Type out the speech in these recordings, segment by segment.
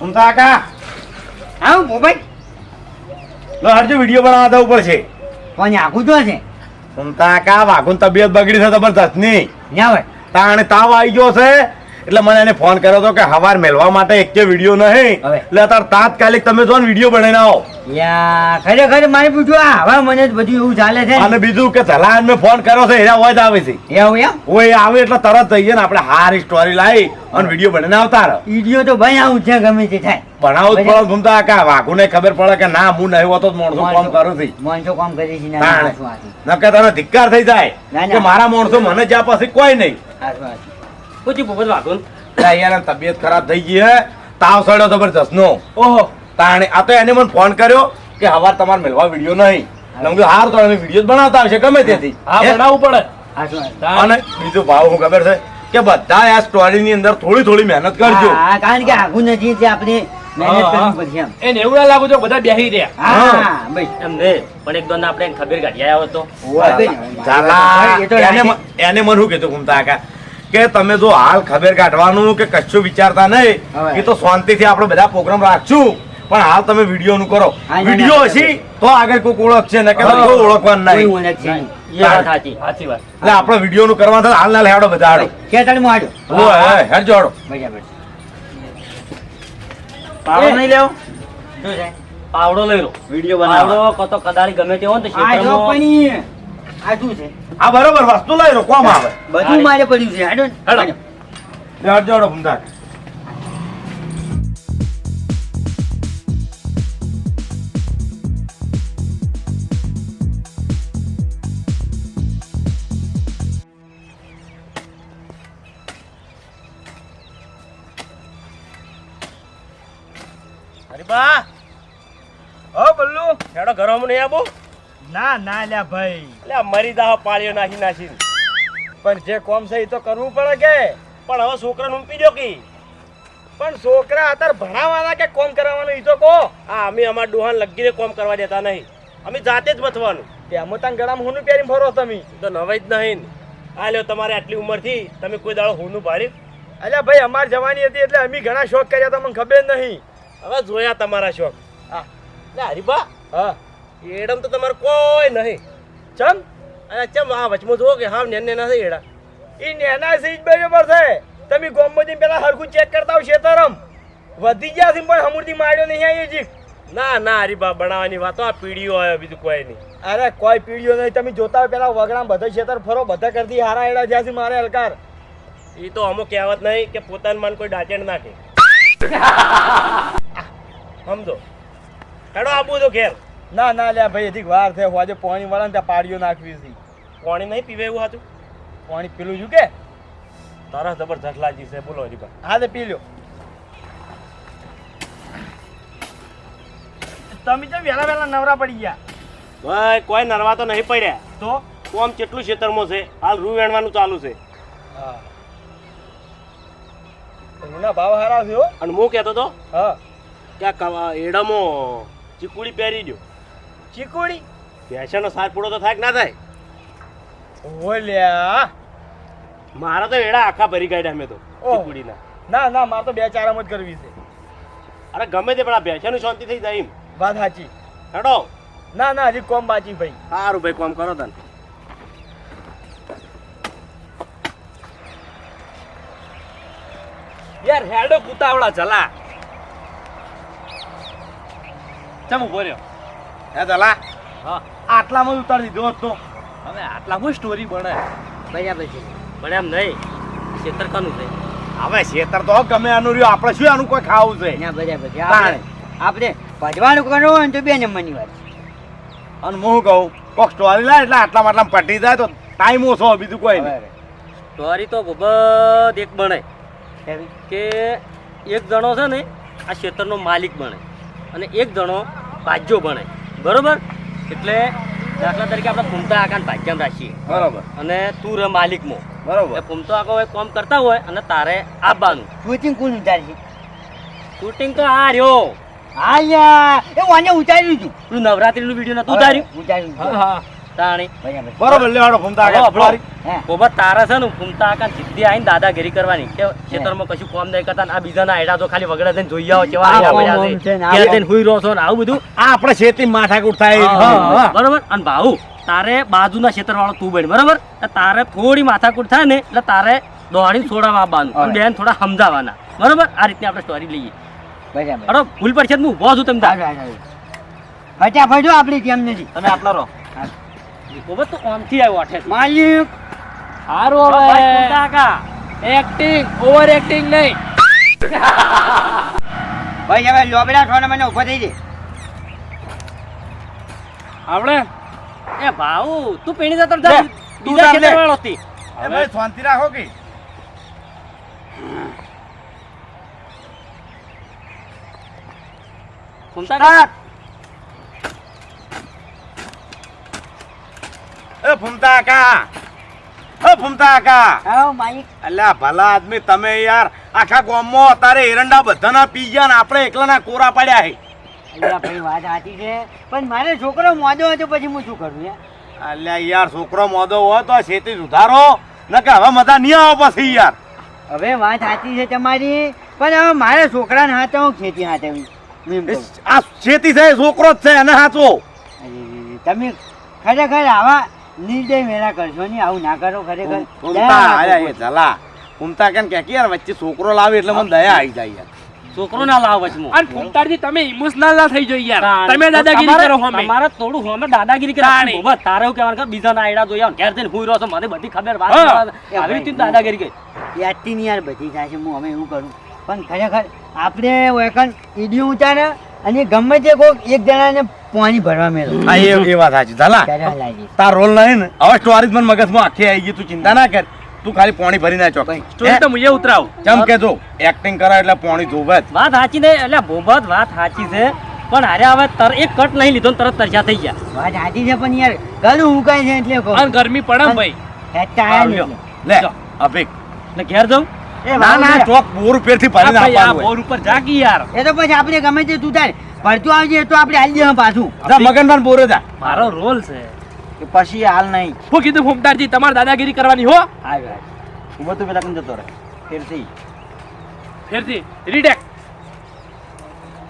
કાકા હા મોબાઈલ? લો હરજો વીડિયો બનાવવા જવું પડશે. કોને આખું તો છે? ઉમતા કાકા વાઘુન તબિયત બગડી છે જબરદસ્તની ના હોય. તાણે તાવ આવી ગયો છે. એટલે મને એને ફોન કર્યો હતો કે હવાર મેળવા માટે એક કે વીડિયો નહીં. એટલે અત્યારે તાત્કાલિક તમે જો વીડિયો બનાવીને આવો. યા ખરેખર મારે પૂછ્યું આ હવે મને બધું એવું ચાલે છે અને બીજું કે જલાન મેં ફોન કર્યો છે એના અવાજ આવે છે. એવું એમ? ઓય આવે એટલે તરત જઈએ ને આપણે હારી સ્ટોરી લાવી અને વીડિયો બનાવીને આવતા રહો. ઈડિયો તો ભાઈ આવું છે ગમે તે થાય. ભણાવું જ પડે ઘૂમતા કાકા વાઘુને ખબર પડે કે ના હું નહીં હોતો માણસો કામ કરું છું. માણસો કામ કરી છે ના હાચું. તને ધિક્કાર થઈ જાય. કે મારા માણસો મને જ્યાં પાસે કોઈ નહીં. પૂછી ભૂપત વાગુન યાર તબિયત ખરાબ થઈ ગઈ હે. તાવ સડ્યો જબરજસ્ત નો ઓહો. તાણે આ તો એને મને ફોન કર્યો કે હવાર તમારે મેળવા વીડિયો નહીં. એટલે મેં તો અમે વીડિયો બનાવતા આવશે ગમે તેથી. હા બનાવવું પડે. હાચું, હાચું. તાણ. અને બીજું ભાવ હું ખબર છે કે બધા આ સ્ટોરી ની અંદર થોડી થોડી મહેનત કરજો. હા, કારણ કે આગું નથી એટલે આપણે મહેનત હા, હા. કરવી પડશે એમ. એને એવું ના લાગુ જો બધા બેહી રહ્યા. હા ભાઈ. એમ પણ એક દોન આપણે ખબર કાઢી આવ્યો તો. ઝાલા, એ તો એને મને શું કીધું ઘૂમતા કે તમે જો હાલ ખબર કાઢવાનું કે કશું વિચારતા નહીં. એ તો શાંતિથી આપણે બધા પ્રોગ્રામ રાખશું. પણ હાલ તમે વીડિયો નું કરો વીડિયો. હશે તો આગળ કોઈ ઓળખશે ને કે ઓળખવાનું નહીં. એટલે આપણે વીડિયો નું કરવા હાલ ના લેવાડો બધા હાડો. હેડજો હાડો. પાવડો નહીં લેવો? પાવડો લઈ લો. વીડિયો બનાવડો કતો કદાળી ગમે તે હોય ને તો આ જો ક્ષેત્રમાં પણ આ શું છે? આ બરોબર વસ્તુ લઈ રોકવામાં કોમ આવે બધું મારે પડ્યું છે હાડો. હાડો. ઘૂમતા કાકા. અરે બા ઓ બલ્લુ હેડો ઘરમાં નહીં આવો ના ના લ્યા ભાઈ. આ મરી દાહ પાળીઓ નાખી નાખી પણ જે કોમ છે એ તો કરવું પડે કે? પણ હવે છોકરાને ઊંપી દો કી? પણ છોકરા અત્યારે ભણાવવાના કે કોમ કરાવવાનું એ તો કહો? આ અમે અમારા ડોહાન લગીને કોમ કરવા દેતા નહીં. અમે જાતે જ મથવાનું ત્યાં તાન ગળામાં હુનું પહેરીને ફરો તમે. તો નવાઈ જ નહીં. હા આ લ્યો તમારે આટલી ઉંમરથી તમે કોઈ દાડો હોનું ભાડ્યું અલ્યા ભાઈ અમાર જવાની હતી એટલે અમે ઘણા શોખ કર્યા તમને ખબર નહીં. હવે જોયા તમારા શોખ. હા. હરીબા હા. એડમ તો તમારે કોઈ નહીં. ચમ? અને ચમ આ વચમાં જુઓ કે હા નેન નેના છે એડા. એ નેના સીજ બરાબર છે. તમે ગોમમાંથી પેલા હરખું ચેક કરતા આવશે તરમ વધી ગયા છે પણ હમુરથી માર્યો નહીં આયો જીક ના ના હરીબા બનાવવાની વાતો આ પીડીઓ આવે બીજું કોઈ નહીં. અરે કોઈ પીડીઓ નહીં. તમે જોતા હોય પેલા વગડા બધા છેતર ફરો બધા કરતી હારા એડા જ્યાંથી મારે હલકાર. એ તો અમુક કહેવત નહીં કે પોતાનું મન કોઈ ડાચેણ નાખે. સમજો. હેડો આપું તો ઘેર. ના ના લ્યા ભાઈ હજી વાર છે આજે પાણી વાળા ત્યાં પાડીઓ નાખવી હતી પાણી નહીં પીવે એવું હતું? પાણી પીલું છું કે? તારા જબરજસ્ત લાગી છે. બોલો હરીબા હા તે પી લ્યો. તમે તો વહેલા વહેલા નવરા પડી ગયા. ભાઈ કોઈ નરવા તો નહીં પડ્યા. તો? કોમ કેટલું ખેતરમાં છે? હાલ રૂ વેણવાનું ચાલુ છે. હા. રૂના ભાવ હારા છે અને હું કહેતો તો હા. કે એડામાં ચીકુડી પહેરી દો ચીકુડી ભેંસાનો સાર પૂડો તો થાય કે ના થાય? ઓલ્યા. મારા તો એડા આખા ભરી કાઢ્યા અમે તો. ચીકુડીના ના ના મારે તો બે ચાર જ કરવી છે. અરે ગમે તે પણ આ ભેંસાનું શાંતિ થઈ જાય એમ. વાત સાચી. હેડો. ના ના હજી કોમ બાકી ભાઈ. સારું ભાઈ કોમ કરો તને. યાર હેડો કુતાવડા જલા ચમ ઊભો રહ્યો? હે દલા હા. આટલામાં ઉતારી દીધો હોત. તો હવે આટલા હું સ્ટોરી બને. બરાબર છે. પણ એમ નહીં ક્ષેત્ર કાનું છે. હવે છેતર તો ગમે આનું રહ્યું આપણે શું આનું કોઈ ખાવું છે? ના બરાબર છે. આપણે ભજવાનું કરવું હોય ને તો બે નંબરની વાત અને હું કહું કોક સ્ટોરી લાય એટલે આટલામાં આટલામાં પટી જાય તો ટાઈમ ઓછો બીજું કોઈ નહીં. સ્ટોરી તો ભૂપત એક બને. કે એક જણો છે ને આ ક્ષેત્રનો માલિક બને. અને એક જણો ભાજ્યો બને. બરોબર? એટલે દાખલા તરીકે આપણે ફૂમતા આકાને ભાગ્યમ રાખીએ. બરોબર. અને તું રે માલિકમાં. બરોબર. એ ફૂમતો આખો એક કામ કરતા હોય અને તારે આવવાનું શૂટિંગ કોણ ઉતારશે? શૂટિંગ તો આ રહ્યો. હા યાર એ મને ઉતાર્યું હતું તું નવરાત્રીનું વીડિયો નતું ઉતાર્યું? ઉતાર્યું હા હા. તાણી. બરોબર લેવાડો ફૂમતા હલો, કાકા હલો. હે. ગોબર તારે છે ને ઘૂમતા આકા જીદ્દી આવીને દાદાગીરી કરવાની. કે ખેતરમાં કશું કામ નહીં કરતા આ બીજાના આયડા તો ખાલી વગડે થઈને જોઈ આવો કેવા આયા કોમ પડ્યા ઓમ છે. છે ને આ ઘેર કોમ. જઈને હુઈ રહો છો ને આવું બધું. આ આપણે શેતી માથાકૂટ થાય. હા, હા, હા. બરોબર? અને ભાઉ તારે બાજુના ક્ષેત્રવાળો તું બન બરોબર? તારે થોડી માથાકૂટ થાય ને એટલે તારે દોડી છોડાવવા આવવાનું અને બેન થોડા સમજાવવાના બરોબર? આ રીતની આપણે સ્ટોરી લઈએ. બરાબર. ભૂલ પડશે તો હું ઊભો છું તમે. ફટાફટ આપણી ટીમ નથી તમે આટલા રહો. ગોબર તો આમથી આવ્યો આઠે માલિક! સારું હવે. કાકા. એક્ટિંગ ઓવર એક્ટિંગ નહીં. ભાઈ હવે લોબડા છોને મને ઊભો થઈ જાય આપણે એ ભાઉ તું પેણી જતો જા તું બીજા તાર લે. હતી એ ભાઈ શાંતિ રાખો કે. એ ફૂમતા કા એ ફૂમતા કા આવો માલિક. અલ્યા ભલા આદમી તમે યાર. આખા ગામમાં અત્યારે એરંડા બધાના પી ગયા ને આપણે એકલાના કોરા પડ્યા હે અલ્યા ભાઈ વાત સાચી છે. પણ મારે છોકરો મોદો હતો પછી હું શું કરું યાર? અલ્યા યાર છોકરો મોદો હોય તો ખેતી સુધારો. ન કે હવે મજા નહીં આવે પછી યાર. હવે વાત સાચી છે તમારી. પણ હવે મારે છોકરાને હાથે હું ખેતી હાથે હું. આ ખેતી છે છોકરો જ છે હાચો અરે, તમે ખરેખર આવા નિર્દય મેળા કરશો નહીં આવું ના કરો ખરેખર. ફૂમતા આયા એ જલા ફૂમતા કેમ કે યાર વચ્ચે છોકરો લાવે એટલે મને દયા આવી જાય યાર. છોકરો ના લાવ વચમાં અને ફૂમતાજી તમે ઇમોશનલ ના થઈ જોઈ યાર. તમે દાદાગીરી કરો હમે મારા થોડું હમે દાદાગીરી કરે તાણી. બાબા, તારે કેવાનું કહેવાનું બીજા ના આઈડા જોયા ઘેર જઈને હુઈ રહ્યો છો મને બધી ખબર વાત આવી રીતે દાદાગીરી કરી. યાદથી ની યાર બધી થાય છે હું અમે એવું કરું. પણ ખરેખર આપણે વેકન ઈડિયું ઉતારે અને ગમે તે કોક એક જણાને પાણી ભરવા મેળો હા એ એ વાત સાચી. ઝાલા તાર રોલ નહીં ને હવે સ્ટોરી મને મગજમાં આખી આવી ગઈ. તું ચિંતા ના કર. તું ખાલી પાણી ભરી ના ચોક સ્ટોરી તો મુજે ઉતરાવ. ચમ કે જો એક્ટિંગ કરા એટલે પાણી ધોવે વાત સાચી ને એટલે બોબત વાત સાચી છે. પણ અરે હવે તર એક કટ નહીં લીધો તરત તરજા થઈ ગયા. વાત સાચી છે પણ યાર ગળું ઉકાય છે એટલે ગરમી પડે ભાઈ. લે અભિક ને ઘેર જાઉં? ના ના ચોક બોર ઉપરથી આ ભરીને આપવાનું બોર ઉપર જાગી યાર. એ તો પછી આપણે ગમે તે તું તાર ભરતું આવજે તો આપણે હાલી દે પાછું. જા મગનભાઈ બોરે જા. મારો રોલ છે. કે પછી હાલ નહીં. હું કીધું ફૂમતાજી તમારે દાદાગીરી કરવાની હો. આવ્યો ઊભો તો પેલા કેમ જતો રહે? ફેરથી. ફેરથી રીટેક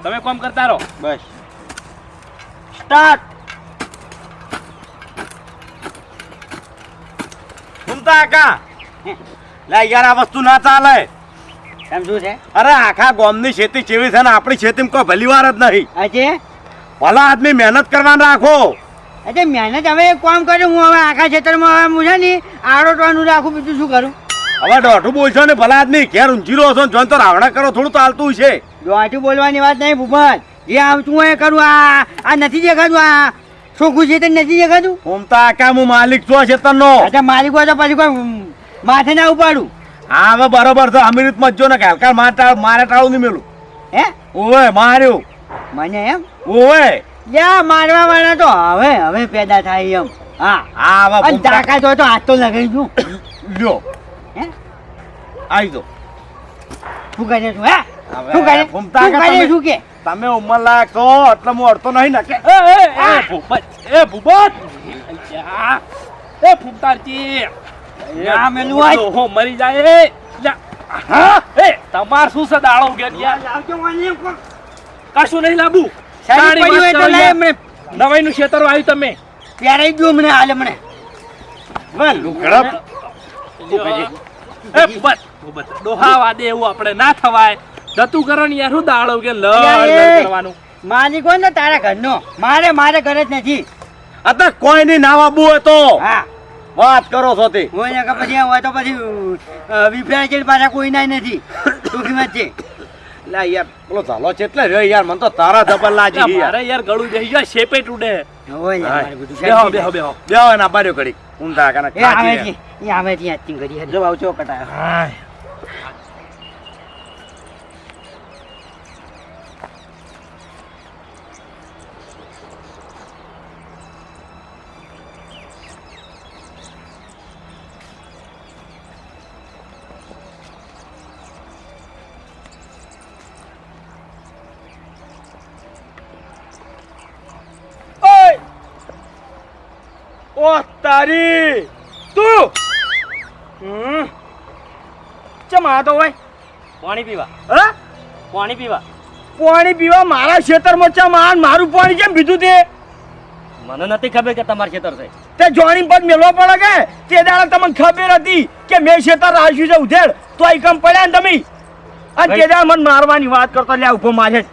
તમે કોમ કરતા રહો. બસ. સ્ટાર્ટ. ઘૂમતા કા લે યાર આ વસ્તુ ના ચાલે. શું છે? અરે આખા ગોમની ખેતી કેવી છે ને? આપણી ખેતીમાં કોઈ ભલી વાર જ નહીં. આજે? ભલા આદમી મહેનત કરવાનું રાખો. એટલે મહેનત હવે એક કામ કર્યું હું હવે આખા ક્ષેત્રમાં હવે હું છે ને આરોટવાનું રાખું બીજું શું કરું? હવે દોઢું બોલશો ને ભલા આદમી ઘેર ઊંઘી રહ્યો છો ને તો રાવણા કરો થોડું ચાલતું છે. દોઢું બોલવાની વાત નહીં ભૂપત. જે આવતું હોય એ કરું. આ આ નથી દેખાતું આ ચોખ્ખું છે તે નથી દેખાતું? ઓમ તો આખા હું માલિક છું આ ખેતરનો. અચ્છા માલિક હોય તો પછી કોઈ માથે ના ઉપાડું. હા હવે બરોબર છે. અમીરિત મત જો ને કે હલકા મારે ટાળ- મારે ટાળું નહીં મેલું. હે? ઓવે માર્યું. મને એમ? ઓવે. યા મારવા વાળા તો હવે હવે પેદા થાય એમ. હા. હા હવે અને તાકાત તો હાથ તો લગાવી દઉં. લ્યો. હે? આવી દો શું કરે છું હે? શું કરે? શું કરે શું કે? તમે ઉંમર લાયક છો એટલે હું અડતો નહીં ને. એ ભૂપત એ ભૂપત. એ ફૂમતાજી ના મેલું હોય. ઓહો, મરી જાય હા એ તમાર શું છે દાડો ઉગે આવજો મને કશું નહીં લાબુ. સારી પડી હોય તો લાય મને નવાઈ નું ખેતર આવ્યું તમે. મને હાલે મને એ એવું આપણે. ના થવાય. જતું કરો ને યાર શું દાળો કે લડ. કરવાનું. માલિક હોય ને તારા ઘરનો. મારે મારે ઘરે જ નથી. અત્યારે કોઈ નહીં નાવા બુ હતો હા. વાત કરો છો તે હોય ને પછી હોય તો પછી વિફરાય છે પાછા કોઈ ના નથી. જ છે. લે યાર પેલો ઝાલો છે એટલે રહ્યો યાર મને તો તારા જબર લાગી અલ્યા, યાર. યાર ગળું જઈ ગયો શેપે તૂટે. હોય. બધું બેહો બેહો બેહો. બેહો ના બાર્યો ઘડી ઊંધા કાના એ આવે છે એ આવે છે acting કરી જો આવજો કટાયો. હાય. ઓ તારી! તું! હમ. ચમ આ તો હોય. પાણી પીવા. હા? પાણી પીવા. પાણી પીવા મારા ખેતરમાં ચમ આ મારું પાણી કેમ પીધું તે? મને નથી ખબર કે તમારું ખેતર છે. તે જોણી પર મેલવો પડે કે? તે દાડા તમને ખબર હતી કે મેં ખેતર રાખ્યું છે ઉધેડ. તો આ કમ પડ્યા ને તમે? અને તે દાડા મને મારવાની વાત કરતો લે ઊભો મારે.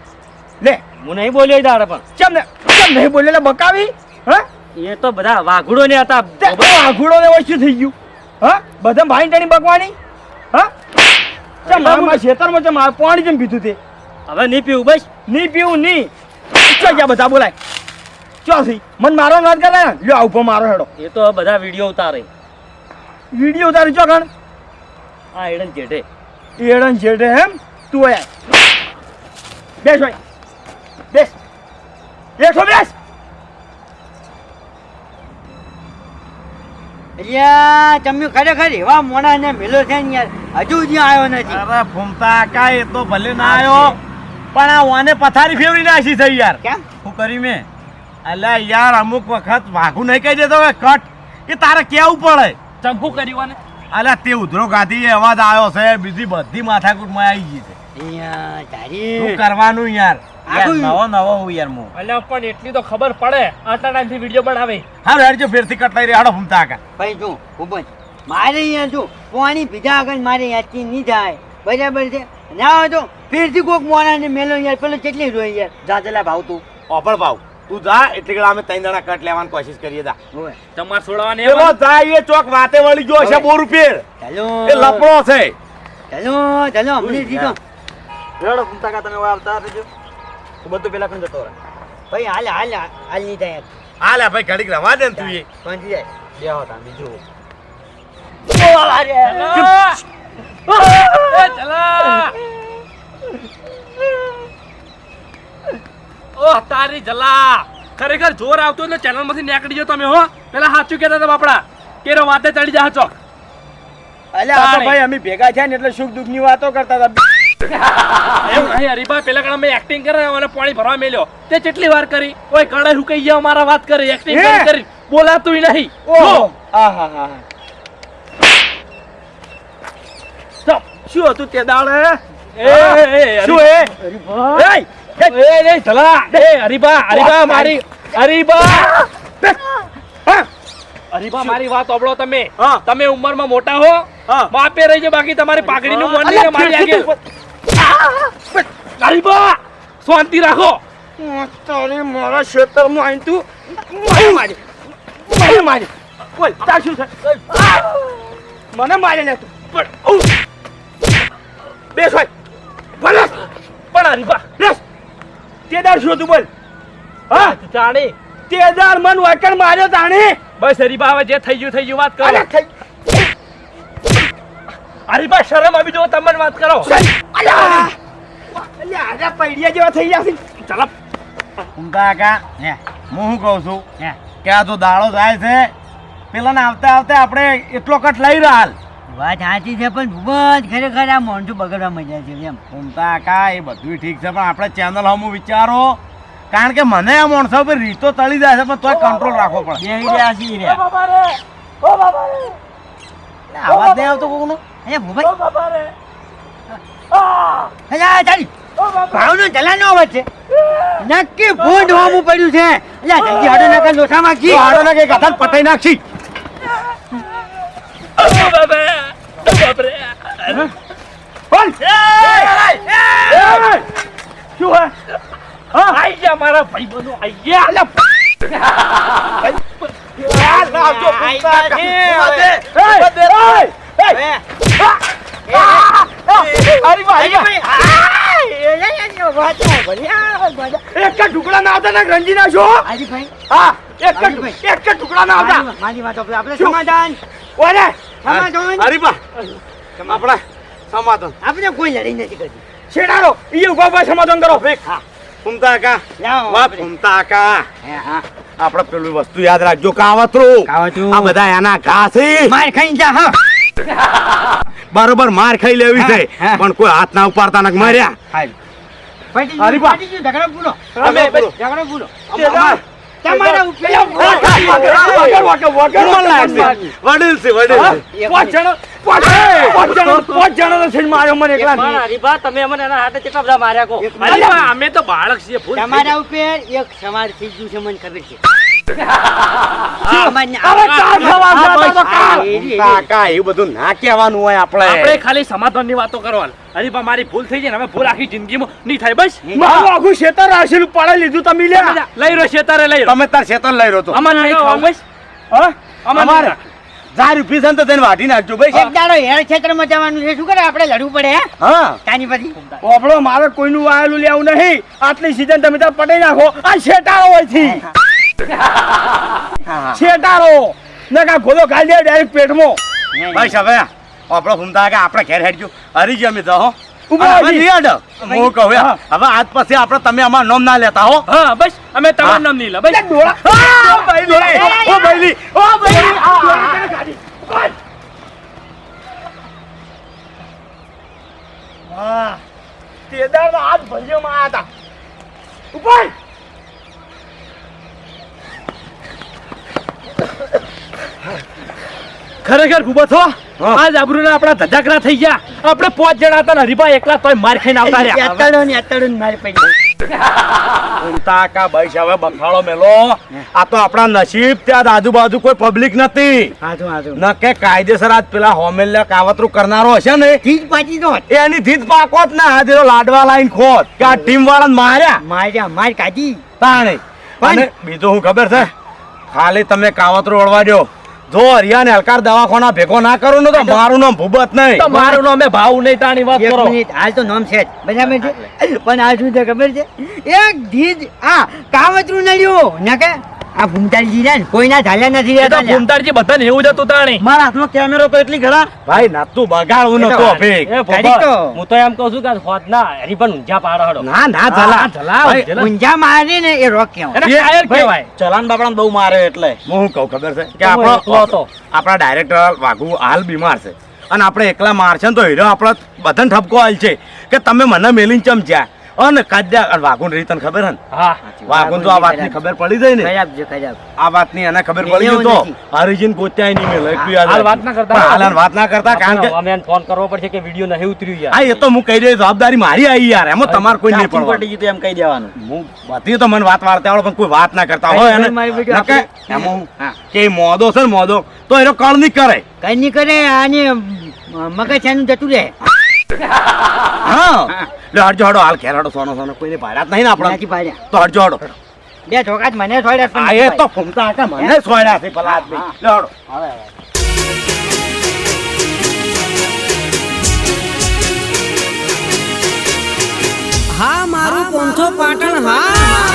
લે. હું નહીં બોલ્યો એ દાડે પણ. ચમ ને ચમ નહીં બોલે બકાવી. હા? એ તો બધા વાઘુડો ને હતા વાઘુડો ને ઓછું થઈ ગયું. હા? બધા ભાઈ ટાણી બકવાની હા? ચમ મારા ખેતરમાં ચમ પાણી જેમ પીધું તે? હવે નહીં પીવું બસ. નહીં પીવું નહીં. ચો ગયા બધા બોલાય. ચો થી મન મારો નાદ કરે લ્યો. આ ઊભો મારો હેડો. એ તો બધા વીડિયો ઉતારે. વીડિયો ઉતારે ચો ગણ? આ એડન જેઠે. એડન છેડે એમ? તું આયા બેસ ભાઈ. બેસ. બેસો બેસ. અલ્યા તમે ખરેખર એવા મોણા ને મેલો છે ને યાર હજુ જ્યાં આવ્યો નથી. અરે ફૂમતા કા એ તો ભલે ના આવ્યો પણ આ વાને પથારી ફેરવી નાખી થઈ યાર. કેમ? શું કરી મેં? અલ્યા યાર અમુક વખત વાઘું નહીં કહી દેતો હવે કટ એ તારે કેવું પડે? ચંપુ કરી વાને અલ્યા તે ઉધરો ગાધી અવાજ આવ્યો છે બીજી બધી માથાકૂટમાં આવી ગઈ છે. અહીંયા શું કરવાનું યાર? નવો નવો હું યાર હું અલ્યા પણ એટલી તો ખબર પડે. આટલા ટાઈમથી વીડિયો બનાવે. હા હેડજો ફેરથી કટલાઈ રહી હાડો ફૂમતા કા ભાઈ જો ખૂબ જ મારે અહીંયા જો પાણી પીધા આગળ મારે યાદથી નહીં થાય બરાબર છે? ના હોય તો ફેરથી કોક મોણા મેલો યાર પેલો કેટલી રોય યાર? ભાવ તું. ઓપર ભાવ. તું જા એટલે કે અમે ત્રણ જણા કટ લેવાની કોશિશ કરીએ હોય તમારે છોડવાની પેલો જાય એ ચોક વાતે વળી ગયો છે. બોર રૂપિયે ચાલો. એ લપડો છે. ચાલો ચાલો હમણાં દીધો રેડો ફૂમતા કા તમે આવતા રહેજો. બધું પેલા કરીને જતો રહે. ભાઈ હાલ હાલ હાલ નહીં થાય. હાલ ભાઈ ઘડીક રવા દે ને તું એ. પહોંચી જાય. બે હોતા બીજું ઓહ તારી જલા. ખરેખર જોર આવતો એટલે ચેનલમાંથી નીકળી ગયો તમે હો. પેલા સાચું કહેતા હતા બાપડા. કેરો વાતે ચડી જા ચોક. અલ્યા આ ભાઈ અમે ભેગા થયા ને એટલે સુખ દુઃખની વાતો કરતા હતા. એમ નહીં હરીભાઈ પેલા કણ મેં એક્ટિંગ કરે અને પાણી ભરવા મેલ્યો તે કેટલી વાર કરી? ઓય કણે હું કહી ગયા મારા વાત કરી એક્ટિંગ કરી બોલાતું નહીં. ઓ. હા હા હા શું હતું તે દાડે એ, શું એ? એ, એ, જલા એ હરીબા હરીબા મારી હરીબા. હરીબા મારી વાત સાંભળો તમે. તમે ઉંમરમાં મોટા હો. માપે રહી જાઓ બાકી તમારી પાઘડીનું મન મારી આગળ. હરીબા શાંતિ રાખો. તારે મારા ખેતરમાં આવીને તું. મને મારી મને મારી. બોલ તાર શું છે? મને મારી લે તું પણ ભાઈ ભલે પણ હરીબા બેસ. તેદાર શું તું બોલ? હા? જાણે. તેદાર મન વાકણ માર્યો તાણે. બસ હરીબા હવે જે થઈ ગયું થઈ ગયું વાત કરો. થઈ હરીબા શરમ આવી જો તમને વાત કરો. પૈડિયા જેવા થઈ ગયા ચાલો ફૂમતા કા હે હું શું કહું છું? હે કે આ તો દાડો જાય છે પેલા ને આવતા આવતા આપણે એટલો કટ લઈ રહ્યા વાત સાચી છે પણ ખૂબ જ ખરેખર આ મોણસું બગડવા મજા છે એમ. ફૂમતા કા એ બધું ઠીક છે પણ આપણે ચેનલ હમું વિચારો. કારણ કે મને આ માણસો પર રીતો તળી જાય છે પણ તોય કંટ્રોલ રાખવો પડે. બે રહ્યા છે રે આવાજ નહીં આવતો કોકનો. હે ભૂભાઈ અલ્યા ચાલી ભાવનો જલાનો અવાજ છે નક્કી ફૂંડ હોમું પડ્યું છે અલ્યા જલ્દી હાડો નાખા લોસામાં ઘી હાડો ને કઈ પતાઈ નાખશી બોલ શું હે આઈ ગયા એક ટુકડા ના આવતા ને રંજી ના છો હાજીભાઈ હા એક એક ટુકડા ના આવતા મારી મારી વાત આપણે આપણે સમાધાન ઓરે સમાધાન હરીબા આપણે સમાધાન આપણે કોઈ લડી નથી કરતી છેડારો ઈ ઊભા ઊભા સમાધાન કરો હા ફૂમતા કા લાવો ફૂમતા કા હે, હા આપણે પેલું વસ્તુ યાદ રાખજો કાવતરું કાવતરું. આ બધા એના ઘા છે માર ખાઈ જા હા બરોબર માર ખાઈ લેવી છે. પણ કોઈ હાથ ના ઉપાડતા ના માર્યા અમે તો બાળક છીએ તમારા ઉપર એક સવાર થઈ ગયું છે મને ખબર છે કાકા એવું બધું ના કહેવાનું હોય આપણે. આપણે ખાલી સમાધાનની વાતો કરવાની. અરે બા મારી ભૂલ થઈ જાય ને હવે ભૂલ આખી જિંદગીમાં નહીં થાય બસ. મારું આખું ખેતર રાશેલું પાડી લીધું તમે લે લઈ રહ્યો છે તારે લઈ તમે તાર શેતર લઈ રહ્યો તો. અમારે નહીં ખાવું બસ. હા? અમારે નહીં રૂપિયા તો તેને વાઢી નાખજો ભાઈ એક દાડો હેર ક્ષેત્રમાં જવાનું છે. શું કરે? આપણે લડવું પડે હે? હા. તાની પછી? ઓપડો મારે કોઈનું વાયેલું લેવું નહીં. આટલી સીઝન તમે તાર પટાઈ નાખો. આ શેટાળો હોયથી શેટાળો નકા ગોલો ખાઈ દે ડાયરેક્ટ પેટમાં ભાઈ સાહેબ આપણો ફૂમતા કે આપણે ઘેર હેડજો હરી જ અમે હો. હું કહું હવે આજ પછી આપણે તમે અમારું નામ ના લેતા હો હા બસ અમે. તમારું નામ નહીં લે બસ ડોળા આ, ભાઈલી, ઓ હાથ આયા હતા ઉપાય ખરેખર ખૂબ થો. આજ આબરૂના આપણા ધજાકરા થઈ ગયા. આપણે પાંચ જણા હતા ને હરીભા એકલા તોય માર ખાઈને આવતા રહ્યા. અતડો ને અતડો ને માર પડી. ઘૂમતા ભાઈ હવે બખાડો મેલો. આ તો આપણા નસીબ ત્યાં આજુબાજુ કોઈ પબ્લિક નથી. ન કે કાયદેસર આજ પેલા હોમેલ્ય કાવતરું કરનારો હશે ને. પાછી એની ધીજ પાકોત ને હાજરો લાડવા લાઈન ખોત કે આ ટીમ વાળાને માર્યા. માર્યા માર કાઢી. તાણે. બીજું હું ખબર છે? ખાલી તમે કાવતરું ઓળવા દો જો હરિયાને હલકાર દવાખાના ભેગો ના કરો ને તો મારું નામ ભૂબત નહીં. તો મારું નામ ભાવ નહીં તાણી વાત કરો. હાલ તો નામ છે. બરાબર છે? પણ આ શું છે ખબર છે? એક ધીજ આ કાવતરું નડ્યું ન કે આ ભૂમતાલજી ને કોઈના ઝાલ્યા નથી રહેતા લ્યા. ભૂમતાળજી બધાને એવું જ તાણી. મારા હાથમાં કેમેરો તો એટલી ઘણા ભાઈ નાતું બગાડવું નતો તો. હું તો એમ કહું છું કે હોત ના હરીભા પણ ઊંઝા પાડો હડો. ના ના ચલા ચલાવ. ઊંઝા મારે ને એ રોક કહેવાય. એને ચલાન બાપડા બહુ મારે એટલે. હું શું કહું ખબર છે? કે તો આપણો હતો. આપણા ડાયરેક્ટર વાઘુ હાલ બીમાર છે. અને આપણે એકલા મારશે ને તો હીરો આપણો બધાને ઠપકો હાલ છે કે તમે મને મેલીને ચમ જ્યાં અને કાદ્યા વાઘુ રહી તને ખબર હન? હા. તો આ વાતની ખબર પડી જાય ને? આ વાતની એને ખબર પડી ગઈ તો. હરિજીન ગોત્યાય નહીં મેલે હાલ વાત ના કરતા. હાલ વાત ના કરતા કારણ કે અમે ફોન કરવો પડશે કે વિડિયો નહીં ઉતર્યું યાર. હા એ તો હું કહી દઈ જવાબદારી મારી આવી યાર. એમાં તમારે કોઈ નહીં પડવા પડી ગયું તો એમ કહી દેવાનું. હું બધી તો મને વાત વાર્તા આવડે પણ કોઈ વાત ના કરતા. હોય અને એમાં હું કે મોદો છે ને મોદો તો એનો કળ નહીં કરે. કઈ નહીં કરે આની મગજ એનું જતું રહે. હા. લે હડજો હડો હાલ સોનો સોનો કોઈને ભાડ્યા નહીં ને આપણે. નથી તો હડજો હડો. બે ઠોકા જ મને સોડ્યા આ એ તો ફૂમતા હતા મને સોયડા છે પેલા આદમી. લે હડો. હા મારું પોંથો પાટણ હા.